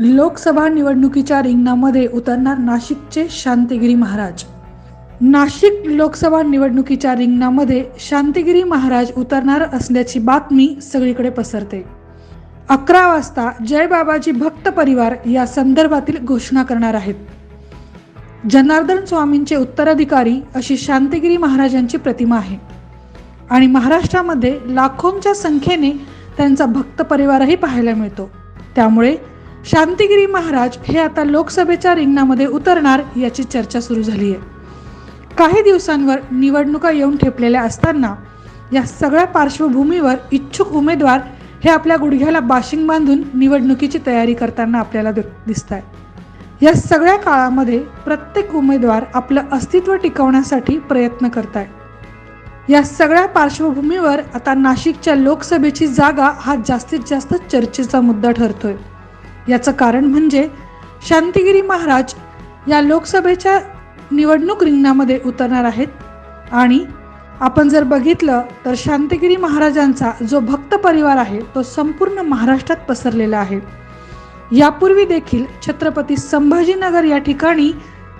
लोकसभा निवडणुकीच्या रिंगणामध्ये उतरणार नाशिकचे शांतिगिरी महाराज. नाशिक लोकसभा निवडणुकीच्या रिंगणामध्ये शांतिगिरी महाराज उतरणार असल्याची बातमी सगळीकडे पसरते. अकरा वाजता जय बाबाजी भक्त परिवार या संदर्भातील घोषणा करणार आहेत. जनार्दन स्वामींचे उत्तराधिकारी अशी शांतिगिरी महाराजांची प्रतिमा आहे. आणि महाराष्ट्रामध्ये लाखोंच्या संख्येने त्यांचा भक्त परिवारही पाहायला मिळतो. त्यामुळे शांतिगिरी महाराज हे आता लोकसभेच्या रिंगणामध्ये उतरणार याची चर्चा सुरू झाली आहे काही दिवसांवर निवडणुका येऊन ठेपलेल्या असताना या सगळ्या पार्श्वभूमीवर इच्छुक उमेदवार हे आपल्या गुडघ्याला बाशिंग बांधून निवडणुकीची तयारी करताना आपल्याला दिसत आहे या सगळ्या काळामध्ये प्रत्येक उमेदवार आपलं अस्तित्व टिकवण्यासाठी प्रयत्न करत आहे या सगळ्या पार्श्वभूमीवर आता नाशिकच्या लोकसभेची जागा हा जास्तीत जास्त चर्चेचा मुद्दा ठरतोय. याचं कारण म्हणजे शांतिगिरी महाराज या लोकसभेच्या निवडणूक रिंगणामध्ये उतरणार आहेत. आणि आपण जर बघितलं तर शांतिगिरी महाराजांचा जो भक्त परिवार आहे तो संपूर्ण महाराष्ट्रात पसरलेला आहे. यापूर्वी देखील छत्रपती संभाजीनगर या ठिकाणी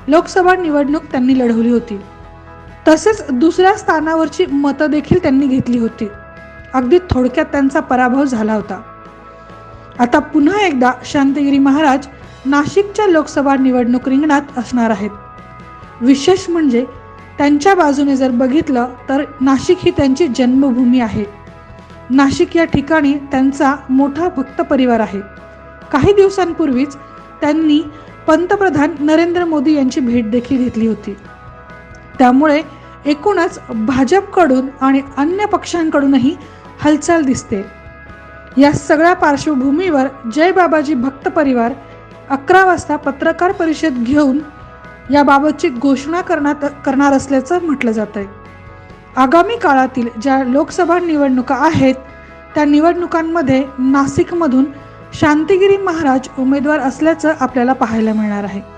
लोकसभा निवडणूक त्यांनी लढवली होती. तसेच दुसऱ्या स्थानावरची मतं देखील त्यांनी घेतली होती. अगदी थोडक्यात त्यांचा पराभव झाला होता. आता पुन्हा एकदा शांतगिरी महाराज नाशिकच्या लोकसभा निवडणूक रिंगणात असणार आहेत. विशेष म्हणजे त्यांच्या बाजूने जर बघितलं तर नाशिक ही त्यांची जन्मभूमी आहे. नाशिक या ठिकाणी त्यांचा मोठा भक्त परिवार आहे. काही दिवसांपूर्वीच त्यांनी पंतप्रधान नरेंद्र मोदी यांची भेट देखील घेतली होती. त्यामुळे एकूणच भाजपकडून आणि अन्य पक्षांकडूनही हालचाल दिसते. या सगळ्या पार्श्वभूमीवर जय बाबाजी भक्त परिवार अकरा वाजता पत्रकार परिषद घेऊन याबाबतची घोषणा करण्यात करणार असल्याचं म्हटलं जात आहे आगामी काळातील ज्या लोकसभा निवडणुका आहेत त्या निवडणुकांमध्ये नाशिकमधून शांतिगिरी महाराज उमेदवार असल्याचं आपल्याला पाहायला मिळणार आहे.